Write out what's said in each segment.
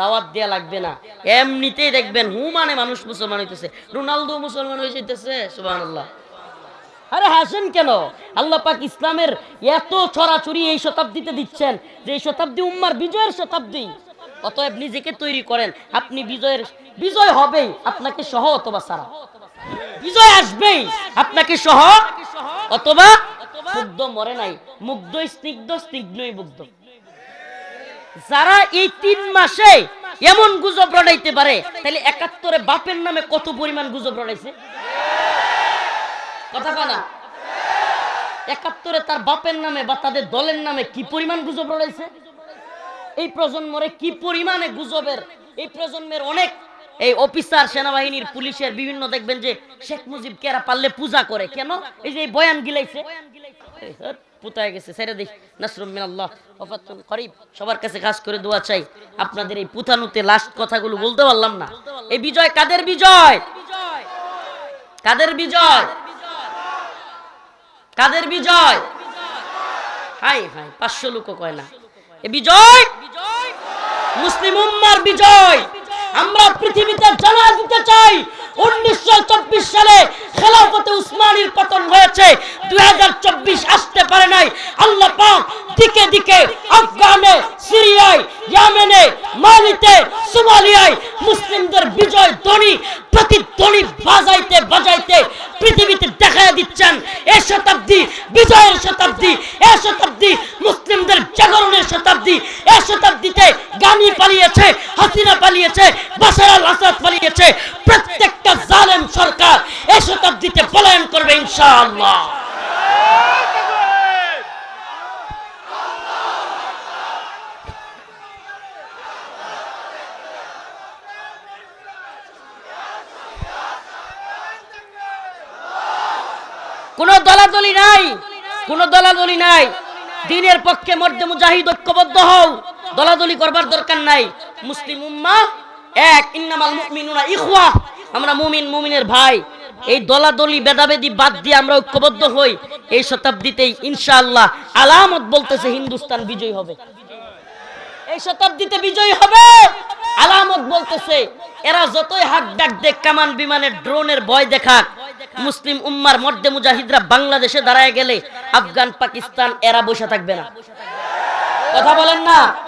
দাওয়াত দেয়া লাগবে না। এমনিতেই দেখবেন হু মানে মানুষ মুসলমান হইতেছে। রোনালদো মুসলমান হয়ে যেতেছে সুবহানাল্লাহ। আরে হাসেন কেন? আল্লাহ পাক ইসলামের এত ছড়াছড়ি এই শতাব্দীতে দিচ্ছেন যে এই শতাব্দী উম্মার বিজয়ের শতাব্দী। অতএব নিজেকে তৈরি করেন। আপনি বিজয়ের, বিজয় হবেই, আপনাকে সহ অথবা সারা বিজয় আসবেই, আপনাকে সহ অথবা মুগ্ধ মরে নাই, মুগ্ধ, স্নিগ্ধ, স্নিগ্ধই মুগ্ধ। যারা এই তিন মাসে এমন গুজব রটাইতে পারে, তাহলে একাত্তরে বাপের নামে কত পরিমাণ গুজব রটাইছে? কথা কানা একাত্তরে তার বাপের নামে বা তাদের দলের নামে কি পরিমাণ গুজব রয়েছে এই প্রজন্মরে কি পরিমাণে গুজবের, এই প্রজন্মের অনেক এই অফিসার, সেনাবাহিনীর, পুলিশের, বিভিন্ন দেখবেন যে শেখ মুজিব কেরা পারলে পূজা করে। কেন? এই যে বয়ান গিলাইছে। পুতায় গেছে, ছেড়ে দিই। নাসরুম মিনাল্লাহ ওয়াফাতুল করিব। সবার কাছে খাস করে দোয়া চাই। আপনাদের এই পুথানুতে লাস্ট কথাগুলো বলতে পারলাম না। এই বিজয় কাদের বিজয়? কাদের বিজয়? কাদের বিজয়? হাই হাই, পাঁচশো লোক কয় না। এ বিজয়? মুসলিম উম্মার বিজয়। আমরা পৃথিবীতে জানা দিতে চাই। উনিশশো চব্বিশ সালে খেলাফতে উসমানীর পতন হয়েছে। দুই হাজার চব্বিশ আসতে পারে নাই। আল্লাহ দিকে দিকে আফগানে, সিরিয়ায়, ইয়ামেনে, মালিতে, সোমালিয়ায় মুসলিমদের বিজয় ধ্বনি, প্রতিধ্বনি বাজাইতে বাজাইতে পৃথিবীতে দেখা দিচ্ছেন। এ শতাব্দী বিজয়ের শতাব্দী, এ শতাব্দী মুসলিমদের জাগরণের শতাব্দী, এ শতাব্দীতে গানি পালিয়েছে, হাসিনা পালিয়েছে বাশার আল আসাদ পালিয়েছে। প্রত্যেকটা জালেম সরকার এ শতাব্দীতে পলায়ন করবে ইনশাআল্লাহ। কোন দলাদলি নাই, কোন দলাদলি নাই। দিনের পক্ষে মর্দে মুজাহিদ ঐক্যবদ্ধ হও। দলাদলি করবার দরকার নাই। মুসলিম উম্মা, এক, ইন্নামাল মুমিনুনা ইখওয়া। আমরা মুমিন, মুমিনের ভাই। এই দলাদলি বেদাবেদি বাদ দিয়ে আমরা ঐক্যবদ্ধ হই। এই শতাব্দীতেই ইনশাআল্লাহ আলামত বলতেছে হিন্দুস্তান বিজয়ী হবে। এই শতাব্দীতে বিজয়ী হবে। আলামত বলতেছে, এরা যতই হাত ডাক দেখ, কামান বিমানের ড্রোনের ভয় দেখাক। মুসলিম উম্মার মর্দে মুজাহিদরা বাংলাদেশে দাঁড়ায় গেলে আফগান, পাকিস্তান, এরা বসে থাকবে না। কথা বলেন না?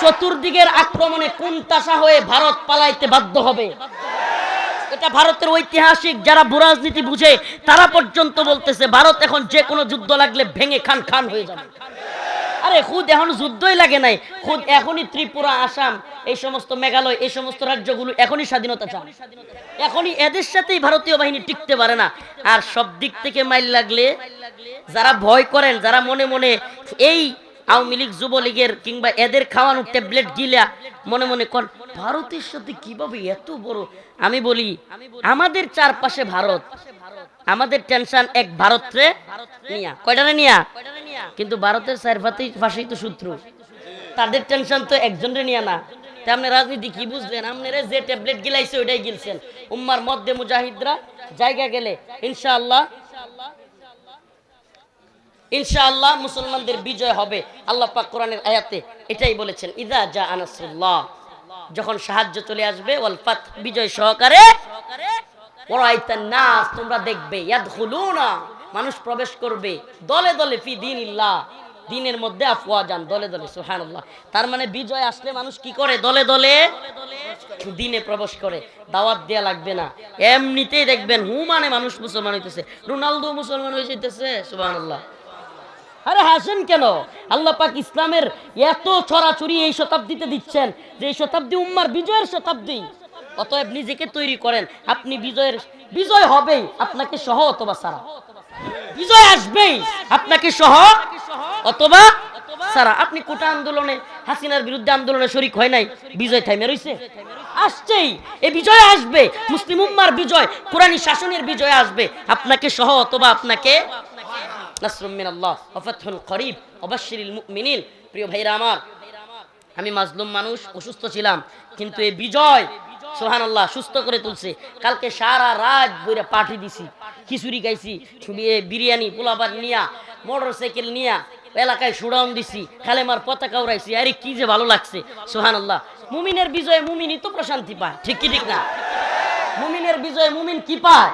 চতুর্দিকের আক্রমণে কুন্তাসা হয়ে ভারত পালাইতে বাধ্য হবে। এটা ভারতের ঐতিহাসিক যারা ভূরাজনীতি বুঝে, তারা পর্যন্ত বলতেছে, ভারত এখন যে কোনো যুদ্ধ লাগলে ভেঙে খান খান হয়ে যাবে। আরে খুদ, এখন যুদ্ধই লাগে নাই। খুদ, এখনই ত্রিপুরা, আসাম, এই সমস্ত মেঘালয়, এই সমস্ত রাজ্যগুলো এখনই স্বাধীনতা চান। এখনই এদের সাথেই ভারতীয় বাহিনী টিকতে পারে না। আর সব দিক থেকে মাইল লাগলে যারা ভয় করেন, যারা মনে মনে এই আওয়ামী লীগ যুবলীগের কিংবা এদের খাওয়ানো ট্যাবলেট গিলা মনে মনে কর, ভারতের সাথে কীভাবে এত বড়? আমি বলি, আমাদের চারপাশে ভারত, আমাদের টেনশন এক ভারত রে কয়টা রে নিয়া? কিন্তু ভারতের চার পাতেই পাশেই তো শত্রু। তাদের টেনশন তো একজন রে নিয়া না। আপনি রাজনীতি কি বুঝলেন? আপনারা যে ট্যাবলেট গিলাইছে ওইটাই গিলছেন। উম্মার মধ্যে মুজাহিদরা জায়গা গেলে, ইনশাআল্লাহ ইনশাআল্লাহ মুসলমানদের বিজয় হবে আল্লাহ পাক কোরআনের আয়াতে এটাই বলেছেন, ইদা জা আনাসুল্লাহ যখন সাহায্য চলে আসবে, ওয়াল ফাত, বিজয় সহকারে ওরাইতান নাস, তোমরা দেখবে, ইয়াদখুলুনা, মানুষ প্রবেশ করবে, দলে দলে ফি দীনিল্লাহ। দিনের মধ্যে আফওয়াজান দলে দলে, সুবহানাল্লাহ। তার মানে বিজয় আসলে মানুষ কি করে? দলে দলে দিনে প্রবেশ করে, দাওয়াত দেয়া লাগবে না। এমনিতেই দেখবেন হু মানে মানুষ মুসলমান হইতেছে, রোনালদো মুসলমান হয়ে যেতেছে সুবহানাল্লাহ। আরে হাসেন কেন? আল্লাহ পাক ইসলামের এত ছড়াছড়ি এই শতাব্দীতে দিচ্ছেন যে এই শতাব্দী উম্মার বিজয়ের শতাব্দী। অতএব নিজেকে তৈরি করেন। আপনি বিজয়ের, বিজয় হবেই, আপনাকে সহ অথবা সারা। বিজয় আসবেই, আপনাকে সহ অথবা সারা। আপনি কোটা আন্দোলনে, হাসিনার বিরুদ্ধে আন্দোলনে শরিক হয় নাই, বিজয় থাইমে রইছে। আসছেই এই বিজয় আসবে। মুসলিম উম্মার বিজয়, কোরআনী শাসনের বিজয় আসবে। আপনাকে সহ অথবা আপনাকে নাসরুম মিনাল্লাহ ওয়া ফাতহুন করিব ওয়াবাশশিরিল মুমিনিন। প্রিয় ভাইরা আমার, আমি মাজলুম মানুষ, অসুস্থ ছিলাম, কিন্তু এই বিজয় সোহানাল্লাহ সুস্থ করে তুলছে। কালকে সারা রাত বইরা পাঠি দিছি, খিচুড়ি খাইছি বিরিয়ানি পোলাবার নিয়া মোটর সাইকেল নিয়া, এলাকায় সুড়াউন দিছি, খালেমার পতাকা উড়াইছি, আরে কি যে ভালো লাগছে সোহানাল্লাহ মুমিনের বিজয়ে মুমিনই তো প্রশান্তি পায়, ঠিক কি ঠিক না? মুমিনের বিজয়ে মুমিন কি পায়?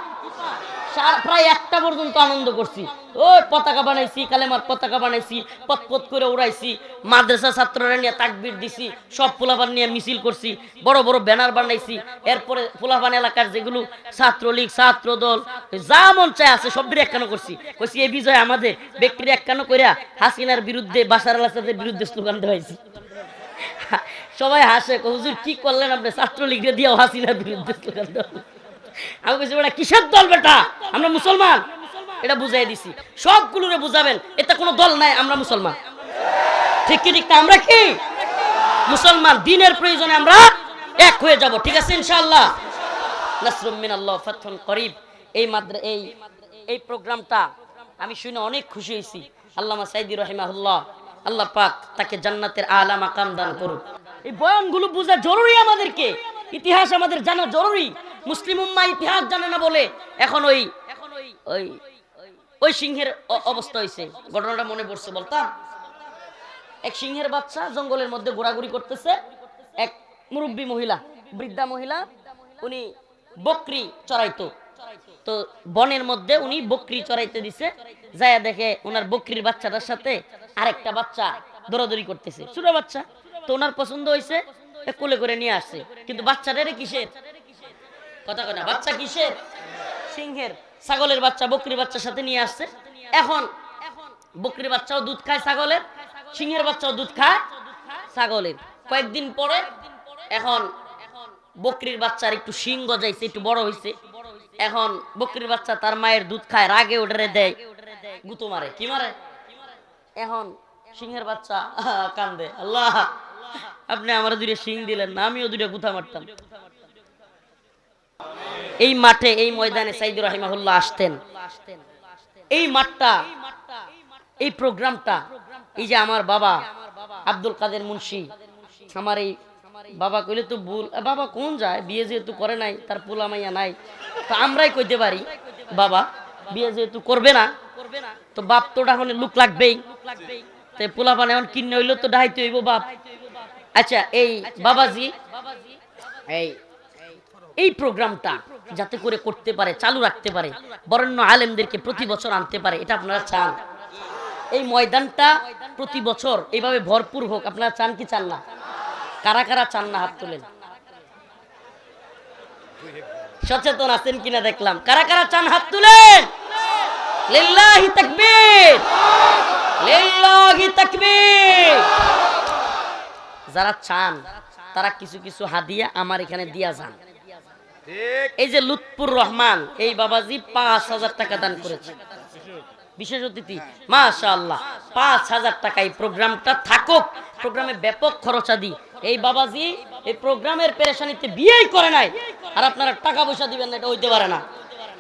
প্রায় একটা পর্যন্ত আনন্দ করছি। ওই পতাকা বানাইছি, কালেমার পতাকা বানাইছি পত পত করে উড়াইছি, মাদ্রাসা ছাত্ররা নিয়ে তাকবির দিছি, সব পোলাপান নিয়ে মিছিল করছি, বড় বড় ব্যানার বানাইছি, এরপরে পোলাপান এলাকার যেগুলো ছাত্রলীগ ছাত্র দল যা মন চায় আছে সব একখানো করছি। কইছি, এই বিজয় আমাদের, ব্যক্তির একখানো কইরা হাসিনার বিরুদ্ধে, বাসার আল আসাদের বিরুদ্ধে স্লোগান দেওয়াইছি। সবাই হাসে, হুজুর, কি করলেন আপনি? ছাত্রলীগরে দিয়েও হাসিনার বিরুদ্ধে স্লোগান দেওয়া আমি বলছি বেটা কিসের দল বেটা? আমরা মুসলমান। এটা বুঝাই দিছি। সবগুলোরে বুঝাবেন এটা কোনো দল নাই, আমরা মুসলমান। ঠিক কি, ঠিক আমরা কি? মুসলমান, দিনের প্রয়োজনে আমরা এক হয়ে যাব। ঠিক আছে, ইনশাআল্লাহ? নাসরুম মিনাল্লাহ ফাতহুন করিব। এই এই এই প্রোগ্রামটা আমি শুনে অনেক খুশি হয়েছি। আল্লামা সাইদি রহিমাহুল্লাহ, আল্লাহ পাক তাকে জান্নাতের আলা মাকাম দান করুন এই বয়ানগুলো বোঝা জরুরি আমাদেরকে। ইতিহাস আমাদের জানা জরুরি। মুসলিম উম্মা ইতিহাস জানে না বলে এখন ওই ওই ওই সিংহের অবস্থা হয়েছে ঘটনাটা মনে পড়ছে বলতাম। এক সিংহের বাচ্চা জঙ্গলের মধ্যে ঘোরাঘুরি করতেছে। এক মুরব্বী মহিলা, বৃদ্ধা মহিলা, উনি বকরি চড়াইতো। তো বনের মধ্যে উনি বকরি চড়াইতে দিছে। যায় দেখে ওনার বকরির বাচ্চাটার সাথে আরেকটা বাচ্চা দৌড়াদৌড়ি করতেছে। ছোট বাচ্চা। তো ওনার পছন্দ হয়েছে কোলে করে নিয়ে আসছে। কিন্তু বাচ্চাটারে কিসের? কথা কথা বাচ্চা কিসের? সিংহের। ছাগলের বাচ্চা বকরির বাচ্চার সাথে নিয়ে আসছে। এখন বকরির বাচ্চাও দুধ খায় ছাগলের সিংহের বাচ্চাও দুধ খায় ছাগলের। কয়েকদিন পরে এখন বকরির বাচ্চার একটু শিং গজাইছে একটু বড় হয়েছে এখন বকরির বাচ্চা তার মায়ের দুধ খায় রাগে ওটারে দেয়। গুতো মারে কি মারে? এখন সিংহের বাচ্চা কান্দে। আল্লাহ আপনি আমার দুটো শিং দিলেন না আমিও দুটো গুথা মারতাম। এই মাঠে, এই ময়দানে সাইদুর রহিমাহুল্লাহ আসতেন। এই মাঠটা, এই প্রোগ্রামটা, এই যে আমার বাবা, আব্দুল কাদের মুন্সি, আমার এই বাবা কইলে তো ভুল বাবা কোন যায়? বিয়ে যেহেতু করে নাই, তার পোলা মাইয়া নাই, তো আমরাই কইতে পারি, বাবা, বিয়ে যেহেতু করবে না, তো বাপ তো এখন লুক লাগবেই। তো পোলা পানে এখন কিনে হইল তো ডাইতে হইব বাপ। আচ্ছা এই বাবাজি, এই এই প্রোগ্রামটা যাতে করে করতে পারে, চালু রাখতে পারে, বরেণ্য আলেমদেরকে প্রতি বছর আনতে পারে, এটা আপনারা চান? এই ময়দানটা প্রতি বছর এইভাবে ভরপুর হোক, আপনারা চান কি চান না? কারা কারা চান না হাত তোলেন? সচেতন আছেন কিনা দেখলাম। কারা কারা চান হাত তুলেন? যারা চান, তারা কিছু কিছু হাদিয়া আমার এখানে দিয়া যান। এই যে লুৎপুর রহমান, এই বাবাজি পাঁচ হাজার টাকা দান করেছে। বিশেষ অতিথি, মাশাআল্লাহ, পাঁচ হাজার টাকা এই প্রোগ্রামটা থাকুক। প্রোগ্রামে ব্যাপক খরচাদি এই বাবাজি এই প্রোগ্রামের পেরেশানিতে বিয়েই করে নাই। আর আপনারা টাকা পয়সা দিবেন না, এটা হইতে পারে না।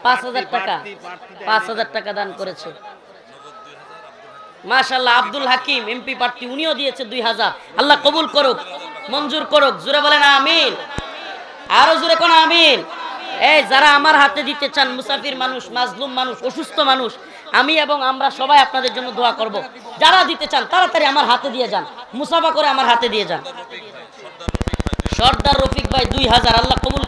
পাঁচ হাজার টাকা, পাঁচ হাজার টাকা দান করেছে। মাশাল্লাহ আব্দুল হাকিম, এমপি প্রার্থী, উনিও দিয়েছে দুই হাজার। আল্লাহ কবুল করুক, মঞ্জুর করুক জুড়ে বলেন আমিন। আরও জোরে কোন আমিন? এই যারা আমার হাতে দিতে চান, মুসাফির মানুষ, মাজলুম মানুষ, অসুস্থ মানুষ, আমি এবং আমরা সবাই আপনাদের জন্য দোয়া করব। যারা দিতে চান, তাড়াতাড়ি আমার হাতে দিয়ে যান। মুসাফা করে আমার হাতে দিয়ে যান। সর্দার রফিক ভাই, দুই হাজার, আল্লাহ কবুল